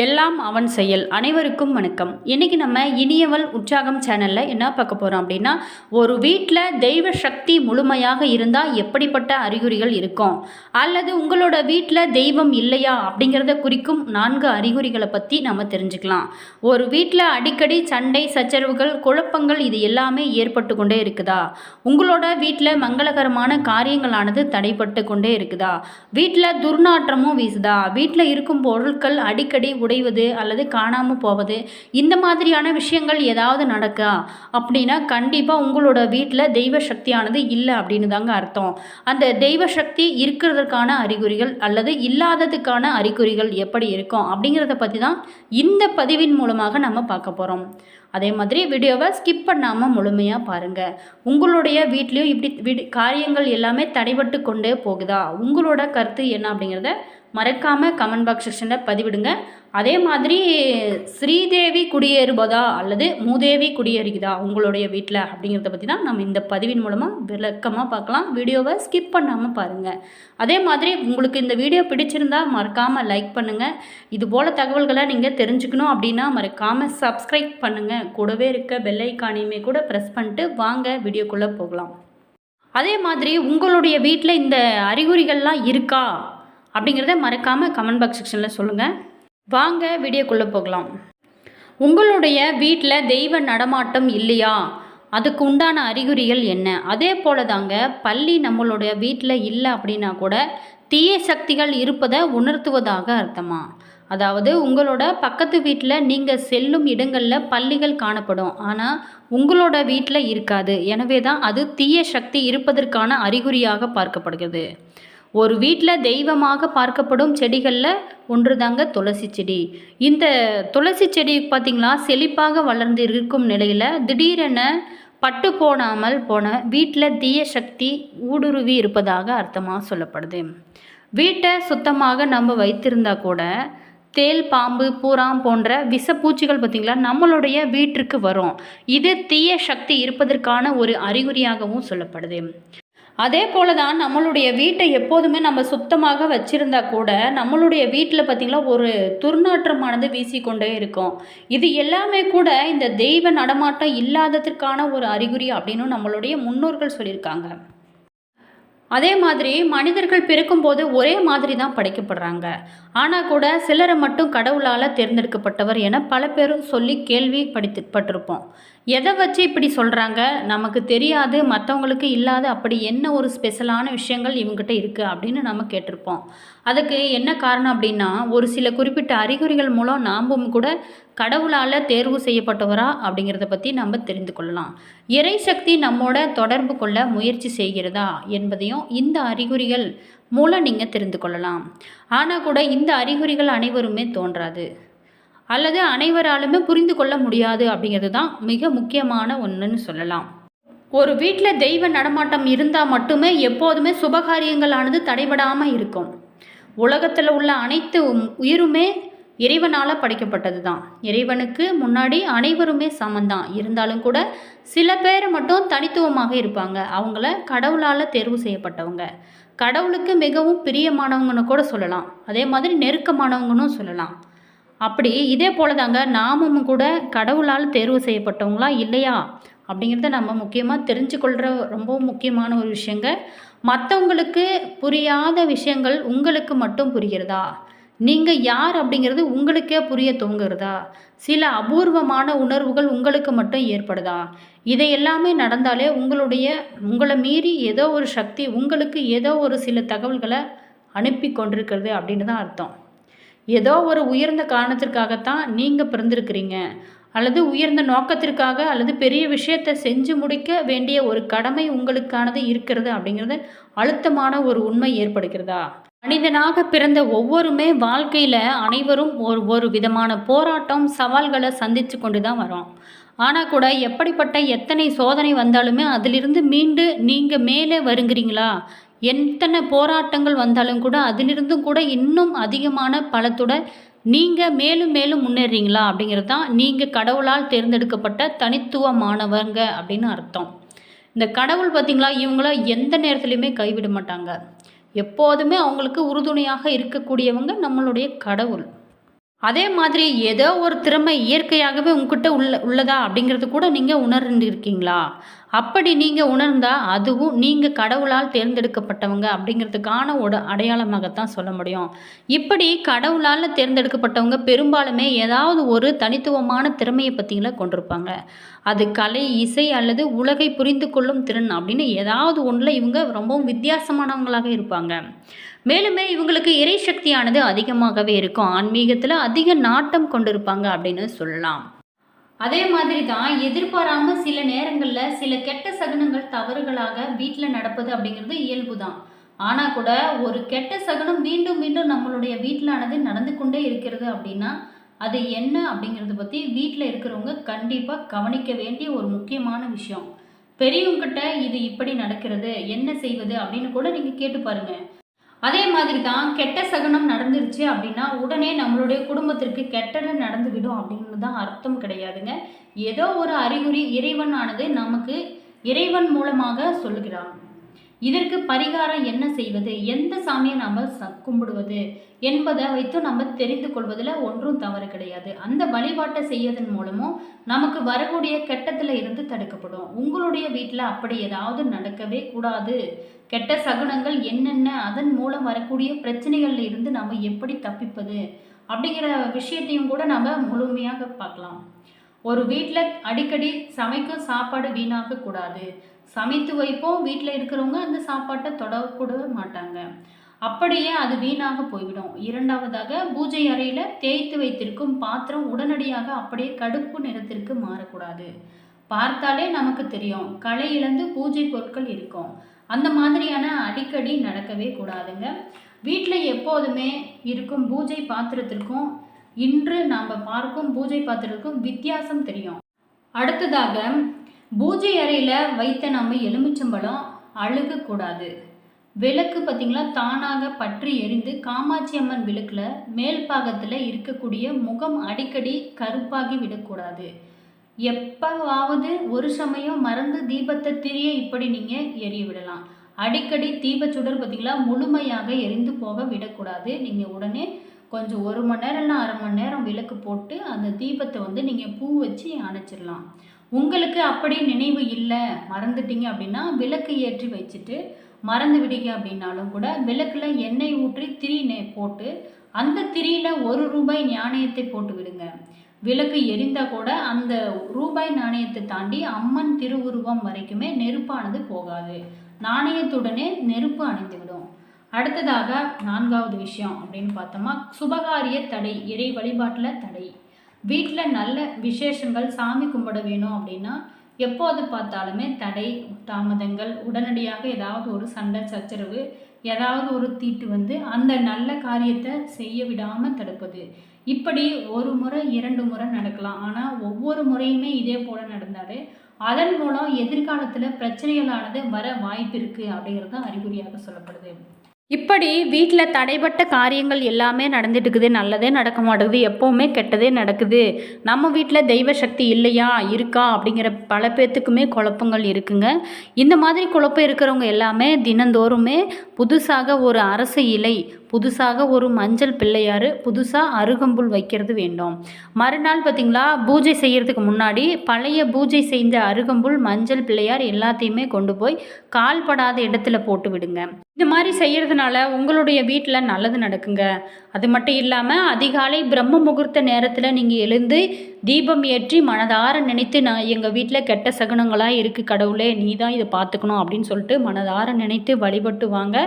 எல்லாம் அவன் செயல். அனைவருக்கும் வணக்கம். இன்றைக்கி நம்ம இனியவள் உற்சாகம் சேனலில் என்ன பார்க்க போகிறோம் அப்படின்னா ஒரு வீட்டில் தெய்வ சக்தி முழுமையாக இருந்தால் எப்படிப்பட்ட அறிகுறிகள் இருக்கும்? அல்லது உங்களோட வீட்டில் தெய்வம் இல்லையா அப்படிங்கிறத குறிக்கும் நான்கு அறிகுறிகளை பற்றி நம்ம தெரிஞ்சுக்கலாம். ஒரு வீட்டில் அடிக்கடி சண்டை சச்சரவுகள் குழப்பங்கள் இது எல்லாமே ஏற்பட்டு கொண்டே இருக்குதா? உங்களோட வீட்டில் மங்களகரமான காரியங்களானது தடைப்பட்டு கொண்டே இருக்குதா? வீட்டில் துர்நாற்றமும் வீசுதா? வீட்டில் இருக்கும் பொருட்கள் அடிக்கடி உடைவது அல்லது காணாமல் போவது இந்த மாதிரியான விஷயங்கள் ஏதாவது நடக்கா? அப்படின்னா கண்டிப்பாக உங்களோட வீட்டில் தெய்வ சக்தியானது இல்லை அப்படின்னு தாங்க அர்த்தம். அந்த தெய்வ சக்தி இருக்கிறதுக்கான அறிகுறிகள் அல்லது இல்லாததுக்கான அறிகுறிகள் எப்படி இருக்கும் அப்படிங்கிறத பற்றி தான் இந்த பதிவின் மூலமாக நம்ம பார்க்க போகிறோம் அதே மாதிரி வீடியோவை ஸ்கிப் பண்ணாமல் முழுமையாக பாருங்கள் உங்களுடைய வீட்லேயும் இப்படி வீடு காரியங்கள் எல்லாமே தடைபட்டு கொண்டே போகுதா? உங்களோட கருத்து என்ன அப்படிங்கிறத மறக்காமல் கமெண்ட் பாக்ஸ் செக்ஷனில் பதிவிடுங்க. அதே மாதிரி ஸ்ரீதேவி குடியேறுவதா அல்லது மூதேவி குடியேறுகிறதா உங்களுடைய வீட்டில் அப்படிங்கிறத பற்றி தான் நம்ம இந்த பதிவின் மூலமாக விளக்கமாக பார்க்கலாம். வீடியோவை ஸ்கிப் பண்ணாமல் பாருங்கள் அதே மாதிரி உங்களுக்கு இந்த வீடியோ பிடிச்சிருந்தா மறக்காமல் லைக் பண்ணுங்கள் இது போல் தகவல்களை நீங்கள் தெரிஞ்சுக்கணும் அப்படின்னா மறக்காமல் சப்ஸ்கிரைப் பண்ணுங்கள் கூடவே இருக்க பெல் ஐக்கானையுமே கூட ப்ரெஸ் பண்ணிட்டு வாங்க வீடியோக்குள்ளே போகலாம். அதே மாதிரி உங்களுடைய வீட்டில் இந்த அறிகுறிகள்லாம் இருக்கா? அப்படிங்கிறத மறக்காமல் கமெண்ட் பாக்ஸ் செக்ஷனில் சொல்லுங்கள் வாங்க வீடியோக்குள்ளே போகலாம். உங்களுடைய வீட்டில் தெய்வ நடமாட்டம் இல்லையா? அதுக்கு உண்டான அறிகுறிகள் என்ன? அதே போல தாங்க பள்ளி நம்மளுடைய வீட்டில் இல்லை அப்படின்னா கூட தீய சக்திகள் இருப்பதை உணர்த்துவதாக அர்த்தமா? அதாவது உங்களோட பக்கத்து வீட்டில் நீங்கள் செல்லும் இடங்களில் பள்ளிகள் காணப்படும். ஆனால் உங்களோட வீட்டில் இருக்காது. எனவே தான் அது தீய சக்தி இருப்பதற்கான அறிகுறியாக பார்க்கப்படுகிறது. ஒரு வீட்டில் தெய்வமாக பார்க்கப்படும் செடிகளில் ஒன்று தாங்க துளசி செடி. இந்த துளசி செடி பார்த்திங்களா செழிப்பாக வளர்ந்து இருக்கும் நிலையில் திடீரென பட்டு போனாமல் போன வீட்டில் தீய சக்தி ஊடுருவி இருப்பதாக அர்த்தமாக சொல்லப்படுது. வீட்டை சுத்தமாக நம்ம வைத்திருந்தா கூட தேல் பாம்பு பூராம் போன்ற விஷப்பூச்சிகள் பார்த்திங்களா நம்மளுடைய வீட்டிற்கு வரும். இது தீய சக்தி இருப்பதற்கான ஒரு அறிகுறியாகவும் சொல்லப்படுது. அதே போல தான் நம்மளுடைய வீட்டை எப்போதுமே நம்ம சுத்தமாக வச்சுருந்தா கூட நம்மளுடைய வீட்டில் பார்த்திங்களா ஒரு துர்நாற்றமானது வீசிக்கொண்டே இருக்கும். இது எல்லாமே கூட இந்த தெய்வ நடமாட்டம் இல்லாததற்கான ஒரு அறிகுறி அப்படின்னு நம்மளுடைய முன்னோர்கள் சொல்லியிருக்காங்க. அதே மாதிரி மனிதர்கள் பிறக்கும்போது ஒரே மாதிரி தான் படைக்கப்படுறாங்க. ஆனால் கூட சிலரை மட்டும் கடவுளால் தேர்ந்தெடுக்கப்பட்டவர் என பல பேரும் சொல்லி கேள்வி படித்து பட்டிருப்போம் எதை வச்சு இப்படி சொல்கிறாங்க நமக்கு தெரியாது மற்றவங்களுக்கு இல்லாத அப்படி என்ன ஒரு ஸ்பெஷலான விஷயங்கள் இவங்ககிட்ட இருக்குது அப்படின்னு நம்ம கேட்டிருப்போம். அதுக்கு என்ன காரணம் அப்படின்னா ஒரு சில குறிப்பிட்ட அறிகுறிகள் மூலம் நாமும் கூட கடவுளால் தேர்வு செய்யப்பட்டவரா அப்படிங்கிறத பற்றி நம்ம தெரிந்து கொள்ளலாம். இறை சக்தி நம்மோட தொடர்பு கொள்ள முயற்சி செய்கிறதா என்பதையும் இந்த அறிகுறிகள் மூலம் நீங்கள் தெரிந்து கொள்ளலாம். ஆனால் கூட இந்த அறிகுறிகள் அனைவருமே தோன்றாது. அல்லது அனைவராலுமே புரிந்து கொள்ள முடியாது அப்படிங்கிறது தான் மிக முக்கியமான ஒன்றுன்னு சொல்லலாம். ஒரு வீட்டில் தெய்வ நடமாட்டம் இருந்தால் மட்டுமே எப்போதுமே சுபகாரியங்களானது தடைபடாமல் இருக்கும். உலகத்தில் உள்ள அனைத்து உயிருமே இறைவனால் படைக்கப்பட்டது தான் இறைவனுக்கு முன்னாடி அனைவருமே சமந்தான். இருந்தாலும் கூட சில பேர் மட்டும் தனித்துவமாக இருப்பாங்க. அவங்கள கடவுளால் தேர்வு செய்யப்பட்டவங்க. கடவுளுக்கு மிகவும் பிரியமானவங்கன்னு கூட சொல்லலாம். அதே மாதிரி நெருக்கமானவங்கன்னு சொல்லலாம். அப்படி இதே போல தாங்க நாமும் கூட கடவுளால் தேர்வு செய்யப்பட்டவங்களா இல்லையா? அப்படிங்கிறத நம்ம முக்கியமாக தெரிஞ்சுக்கொள்கிற ரொம்பவும் முக்கியமான ஒரு விஷயங்க. மற்றவங்களுக்கு புரியாத விஷயங்கள் உங்களுக்கு மட்டும் புரிகிறதா? நீங்கள் யார் அப்படிங்கிறது உங்களுக்கே புரிய தோங்குறதா? சில அபூர்வமான உணர்வுகள் உங்களுக்கு மட்டும் ஏற்படுதா? இதை எல்லாமே நடந்தாலே உங்களுடைய உங்களை மீறி ஏதோ ஒரு சக்தி உங்களுக்கு ஏதோ ஒரு சில தகவல்களை அனுப்பி கொண்டிருக்கிறது அப்படின்னு தான் அர்த்தம். ஏதோ ஒரு உயர்ந்த காரணத்திற்காகத்தான் நீங்கள் பிறந்திருக்கிறீங்க. அல்லது உயர்ந்த நோக்கத்திற்காக அல்லது பெரிய விஷயத்தை செஞ்சு முடிக்க வேண்டிய ஒரு கடமை உங்களுக்கானது இருக்கிறது அப்படிங்கிறது அழுத்தமான ஒரு உண்மை ஏற்படுகிறதா? மனிதனாக பிறந்த ஒவ்வொருமே வாழ்க்கையில் அனைவரும் ஒரு ஒரு விதமான போராட்டம் சவால்களை சந்தித்து கொண்டு தான் வரோம். ஆனால் கூட எப்படிப்பட்ட எத்தனை சோதனை வந்தாலுமே அதிலிருந்து மீண்டு நீங்கள் மேலே வருங்கிறீங்களா எத்தனை போராட்டங்கள் வந்தாலும் கூட அதிலிருந்தும் கூட இன்னும் அதிகமான பலத்தோட நீங்கள் மேலும் மேலும் முன்னேறீங்களா அப்படிங்கிறது தான் நீங்கள் கடவுளால் தேர்ந்தெடுக்கப்பட்ட தனித்துவமானவங்க அப்படின்னு அர்த்தம். இந்த கடவுள் பார்த்திங்களா இவங்கள எந்த நேரத்துலையுமே கைவிட மாட்டாங்க. எப்போதுமே அவங்களுக்கு உறுதுணையாக இருக்கக்கூடியவங்க நம்மளுடைய கடவுள். அதே மாதிரி ஏதோ ஒரு திறமை இயற்கையாகவே உங்ககிட்ட உள்ள உள்ளதா அப்படிங்கிறது கூட நீங்கள் உணர்ந்து இருக்கீங்களா அப்படி நீங்கள் உணர்ந்தால் அதுவும் நீங்கள் கடவுளால் தேர்ந்தெடுக்கப்பட்டவங்க அப்படிங்கிறதுக்கான ஒரு அடையாளமாகத்தான் சொல்ல முடியும். இப்படி கடவுளால் தேர்ந்தெடுக்கப்பட்டவங்க பெரும்பாலுமே ஏதாவது ஒரு தனித்துவமான திறமையை பற்றிங்களா கொண்டிருப்பாங்க. அது கலை இசை அல்லது உலகை புரிந்து கொள்ளும் திறன் அப்படின்னு ஏதாவது ஒன்றில் இவங்க ரொம்பவும் வித்தியாசமானவங்களாக இருப்பாங்க. மேலுமே இவங்களுக்கு இறை சக்தியானது அதிகமாகவே இருக்கும். ஆன்மீகத்தில் அதிக நாட்டம் கொண்டிருப்பாங்க அப்படின்னு சொல்லலாம். அதே மாதிரி தான் எதிர்பாராம சில நேரங்களில் சில கெட்ட சகுனங்கள் தவறுகளாக வீட்டில் நடப்பது அப்படிங்கிறது இயல்பு தான் ஆனால் கூட ஒரு கெட்ட சகுனம் மீண்டும் மீண்டும் நம்மளுடைய வீட்டிலானது நடந்து கொண்டே இருக்கிறது அப்படின்னா அது என்ன அப்படிங்கிறத பற்றி வீட்டில் இருக்கிறவங்க கண்டிப்பாக கவனிக்க வேண்டிய ஒரு முக்கியமான விஷயம். பெரியவங்கிட்ட இது இப்படி நடக்கிறது என்ன செய்வது அப்படின்னு கூட நீங்கள் கேட்டு பாருங்கள் அதே மாதிரி தான் கெட்ட சகுனம் நடந்துருச்சு அப்படின்னா உடனே நம்மளுடைய குடும்பத்திற்கு கெட்டது நடந்து விடும் அப்படின்னு தான் அர்த்தம் கிடையாதுங்க. ஏதோ ஒரு அறிகுறி இறைவனானது நமக்கு இறைவன் மூலமாக சொல்லுகிறான் இதற்கு பரிகாரம் என்ன செய்வது? எந்த சாமியை நாம் ச கும்பிடுவது? என்பதை வைத்து நம்ம தெரிந்து கொள்வதில் ஒன்றும் தவறு கிடையாது. அந்த வழிபாட்டை செய்வதன் மூலமும் நமக்கு வரக்கூடிய கெட்டத்தில் இருந்து தடுக்கப்படும். உங்களுடைய வீட்டில் அப்படி ஏதாவது நடக்கவே கூடாது. கெட்ட சகுனங்கள் என்னென்ன அதன் மூலம் வரக்கூடிய பிரச்சனைகள்ல இருந்து நம்ம எப்படி தப்பிப்பது? அப்படிங்கிற விஷயத்தையும் கூட நம்ம முழுமையாக பார்க்கலாம். ஒரு வீட்டில் அடிக்கடி சமைக்கும் சாப்பாடு வீணாக கூடாது சமைத்து வைப்போம். வீட்டில் இருக்கிறவங்க அந்த சாப்பாட்டை தொடக்கூட மாட்டாங்க. அப்படியே அது வீணாக போய்விடும். இரண்டாவதாக பூஜை அறையில் தேய்த்து வைத்திருக்கும் பாத்திரம் உடனடியாக அப்படியே கடுப்பு நிறத்திற்கு மாறக்கூடாது. பார்த்தாலே நமக்கு தெரியும் களை இழந்து பூஜை பொருட்கள் இருக்கும். அந்த மாதிரியான அடிக்கடி நடக்கவே கூடாதுங்க. வீட்டில் எப்போதுமே இருக்கும் பூஜை பாத்திரத்திற்கும் இன்று நாம் பார்க்கும் பூஜை பாத்திரத்திற்கும் வித்தியாசம் தெரியும். அடுத்ததாக பூஜை அறையில் வைத்த நம்ம எலுமிச்சம்பழம் அழுகக்கூடாது. விளக்கு பார்த்திங்களா தானாக பற்றி எரிந்து காமாட்சி அம்மன் விளக்கில் மேல் பாகத்தில் இருக்கக்கூடிய முகம் அடிக்கடி கருப்பாகி விடக்கூடாது. எப்பவாவது ஒரு சமயம் மறந்து தீபத்தை திரிய இப்படி நீங்கள் எரிய விடலாம். அடிக்கடி தீபச்சுடர் பார்த்திங்களா முழுமையாக எரிந்து போக விடக்கூடாது. நீங்கள் உடனே கொஞ்சம் ஒரு மணி நேரம் இல்லை அரை மணி நேரம் விளக்கு போட்டு அந்த தீபத்தை வந்து நீங்கள் பூ வச்சு அணைச்சிடலாம் உங்களுக்கு அப்படி நினைவு இல்லை மறந்துட்டீங்க அப்படின்னா விளக்கு ஏற்றி வச்சுட்டு மறந்து விடுங்க அப்படின்னாலும் கூட விளக்கில் எண்ணெய் ஊற்றி திரி போட்டு அந்த திரியில் ஒரு ரூபாய் நாணயத்தை போட்டு விடுங்க. விளக்கு எரிந்தால் கூட அந்த ரூபாய் நாணயத்தை தாண்டி அம்மன் திருவுருவம் வரைக்குமே நெருப்பானது போகாது. நாணயத்துடனே நெருப்பு அணைந்துவிடும் அடுத்ததாக நான்காவது விஷயம் அப்படின்னு பார்த்தோமா சுபகாரிய தடை இறை வழிபாட்டில் தடை. வீட்டில் நல்ல விசேஷங்கள் சாமி கும்பிட வேணும் அப்படின்னா எப்போது பார்த்தாலுமே தடை தாமதங்கள் உடனடியாக ஏதாவது ஒரு சண்டை சச்சரவு ஏதாவது ஒரு தீட்டு வந்து அந்த நல்ல காரியத்தை செய்ய விடாமல் தடுப்பது. இப்படி ஒரு முறை இரண்டு முறை நடக்கலாம். ஆனால் ஒவ்வொரு முறையுமே இதே போல் நடந்தாலே அதன் மூலம் எதிர்காலத்தில் பிரச்சனைகளானது வர வாய்ப்பு இருக்குது அப்படிங்கிறது அறிகுறியாக சொல்லப்படுது. இப்படி வீட்டில் தடைப்பட்ட காரியங்கள் எல்லாமே நடந்துட்டு இருக்குது நல்லதே நடக்க மாட்டேங்குது எப்போவுமே கெட்டதே நடக்குது. நம்ம வீட்டில் தெய்வ சக்தி இல்லையா? இருக்கா? அப்படிங்கிற பல பேர்த்துக்குமே குழப்பங்கள் இருக்குங்க. இந்த மாதிரி குழப்பம் இருக்கிறவங்க எல்லாமே தினந்தோறுமே புதுசாக ஒரு அரசு இலை புதுசாக ஒரு மஞ்சள் பிள்ளையார் புதுசாக அருகம்புல் வைக்கிறது வேண்டும். மறுநாள் பார்த்திங்களா பூஜை செய்கிறதுக்கு முன்னாடி பழைய பூஜை செய்த அருகம்புல் மஞ்சள் பிள்ளையார் எல்லாத்தையுமே கொண்டு போய் கால்படாத இடத்துல போட்டு விடுங்க. இந்த மாதிரி செய்கிறதுனால உங்களுடைய வீட்டில் நல்லது நடக்குங்க. அது மட்டும் இல்லாமல் அதிகாலை பிரம்ம முகூர்த்த நேரத்தில் நீங்கள் எழுந்து தீபம் ஏற்றி மனதார நினைத்து நான் எங்கள் வீட்டில் கெட்ட சகுனங்களாக இருக்குது கடவுளே நீ தான் இதை பார்த்துக்கணும் அப்படின்னு சொல்லிட்டு மனதார நினைத்து வழிபட்டு வாங்க.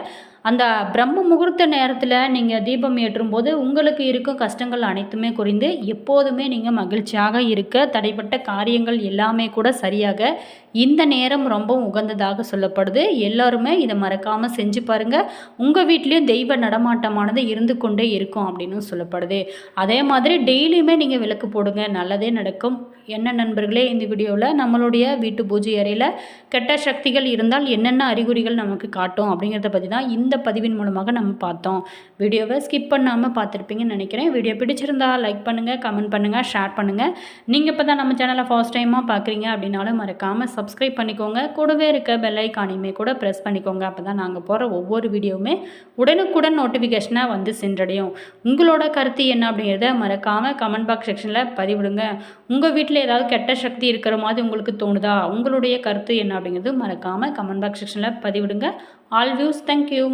அந்த பிரம்ம முகூர்த்த நேரத்தில் நீங்கள் தீபம் ஏற்றும் போது உங்களுக்கு இருக்கும் கஷ்டங்கள் அனைத்துமே குறைந்து எப்போதுமே நீங்கள் மகிழ்ச்சியாக இருக்க தடைப்பட்ட காரியங்கள் எல்லாமே கூட சரியாக இந்த நேரம் ரொம்ப உகந்ததாக சொல்லப்படுது. எல்லோருமே இதை மறக்காமல் செஞ்சு பாருங்கள் உங்கள் வீட்லேயும் தெய்வ நடமாட்டமானது இருந்து கொண்டே இருக்கும் அப்படின்னு சொல்லப்படுது. அதே மாதிரி டெய்லியுமே நீங்கள் விளக்கு போடுங்க. நல்லதே நடக்கும். என்ன நண்பர்களே இந்த வீடியோவில் நம்மளுடைய வீட்டு பூஜை அறையில் கெட்ட சக்திகள் இருந்தால் என்னென்ன அறிகுறிகள் நமக்கு காட்டும் அப்படிங்கிறத பற்றி தான் இந்த பதிவின் மூலமாக நம்ம பார்த்தோம். வீடியோவை ஸ்கிப் பண்ணாமல் பார்த்துருப்பீங்கன்னு நினைக்கிறேன். வீடியோ பிடிச்சிருந்தா லைக் பண்ணுங்கள் கமெண்ட் பண்ணுங்கள் ஷேர் பண்ணுங்கள் நீங்கள் இப்போ தான் நம்ம சேனலை ஃபர்ஸ்ட் டைமாக பார்க்குறீங்க அப்படின்னாலும் மறக்காமல் சப் சப்ஸ்கிரைப் பண்ணிக்கோங்க. கூடவே இருக்க பெல் ஐக்கானையுமே கூட ப்ரெஸ் பண்ணிக்கோங்க. அப்போ தான் நாங்கள் போகிற ஒவ்வொரு வீடியோவுமே உடனுக்குடன் நோட்டிஃபிகேஷனாக வந்து சென்றடையும். உங்களோட கருத்து என்ன அப்படிங்கிறத மறக்காமல் கமெண்ட் பாக்ஸ் செக்ஷனில் பதிவிடுங்க. உங்கள் வீட்டில் ஏதாவது கெட்ட சக்தி இருக்கிற மாதிரி உங்களுக்கு தோணுதா? உங்களுடைய கருத்து என்ன அப்படிங்கிறது மறக்காமல் கமெண்ட் பாக்ஸ் செக்ஷனில் பதிவிடுங்க. All views thank you